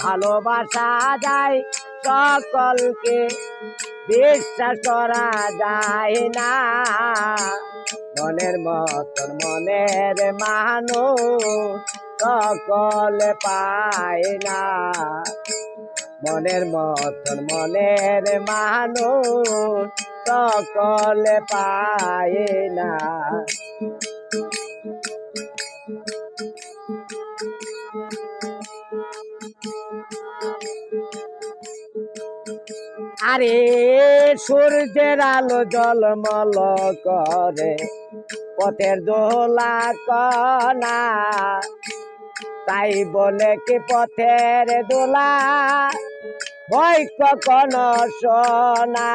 ভালোবাসা যায়, সকলকে বিশ্বাস করা যায় না। মনের মতন মনের মানুষ সকলে পায় না। মনের মতন মনের মানুষ সকলে পায় না। আরে সূর্যের আলো জলমল করে, পথের দোলা কনা তাই বলে কি পথের দোলা? ভয় কখনো সোনা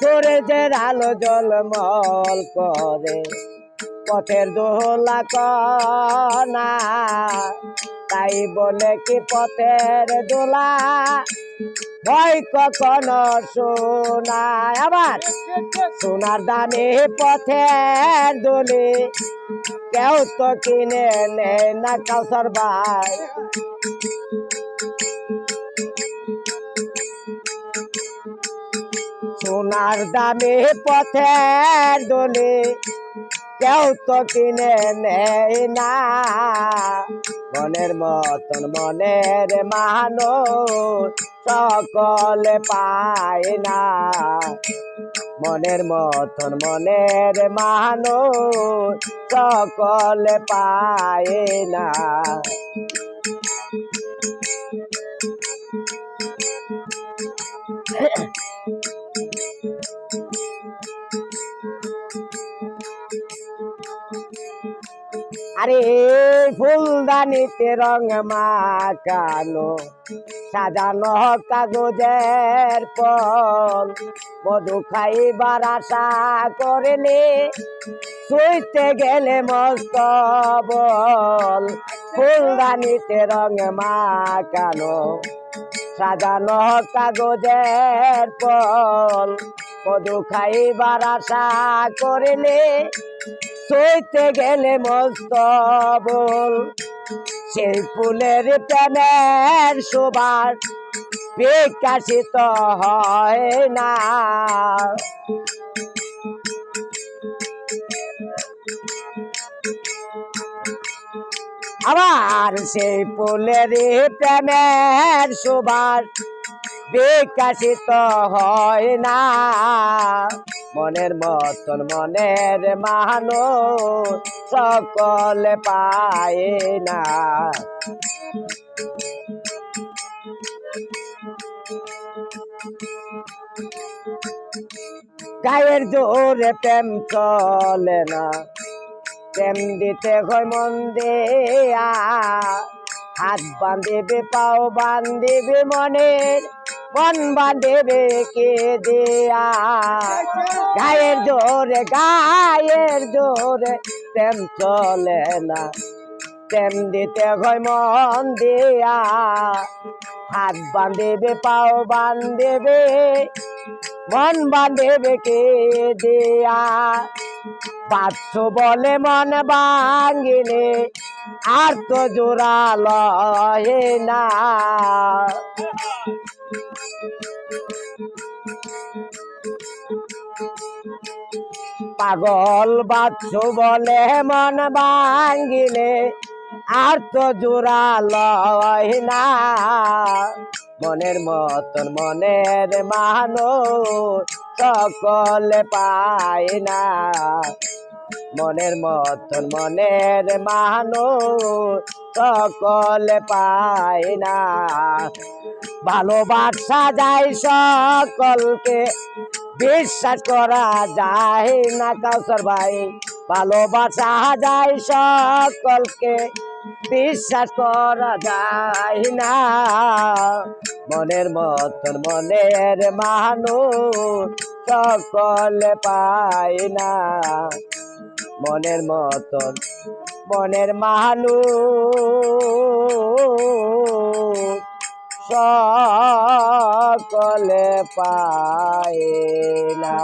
সূর্যের আলো জলমল করে, পথের দোলা কনা তাই বলে কি পথের দোলা? ভয় কখনো শোনায় আবার। সোনার দামে পথের দোলে কেউ তো কিনে নেয় না কাউসার ভাই সোনার দামে পথের দোলে কেউ তো কিনে নেই না। মনের মতন মনের মানুষ সকলে পায় না। মনের মতন মনের মানুষ সকলে পায় না। আরে ফুলদানিতে রং মাখানো সাজানো কাগজের পল। মধু খাইবার আশা করলে শুইতে গেলে মস্ত বল। ফুলদানিতে রং মাখানো সাজানো কাগজের পল। মধু খাইবার আশা করলে সইতে গেলে মস্ত বল। সেই ফুলের প্রেমের সুবাস বিকাশিত হয় না। আবার সেই ফুলের প্রেমের সুবাস বিকাশিত হয় না। মনের মতন মনের মানুষ সকলে পায় না। গায়ের জোরে প্রেম চলে না। প্রেম দিতে হয় মন দেয়া। হাত বাঁধিবে, পাও বাঁধিবে মনের মন বাঁধিবে কে দেয়া। গায়ের জোরে গায়ের জোরে প্রেম চলে না। প্রেম দিতে হয় মন দেয়া। হাত বাঁধিবে, পাও বাঁধিবে, মন বাঁধিবে কে দেয়া। পাচ্ছ বলে মন ভাঙিলে আর তো জোড়া লয় না। পাগল বাচ্চ বলে মন ভাঙিলে আর তো জোড়া লয় না। মনের মতন মনের মানুষ সকলে পায় না। মনের মতন মনের মানুষ সকলে পায় না। ভালোবাসা যায় সকলকে বিশ্বাস করা যায় না কাউসার ভাই। ভালোবাসা যায় সকলকে বিশ্বাস করা যায় না। মনের মতন মনের মানুষ সকলে পায় না। মনের মতন মনের মানুষ সকলে পায় না।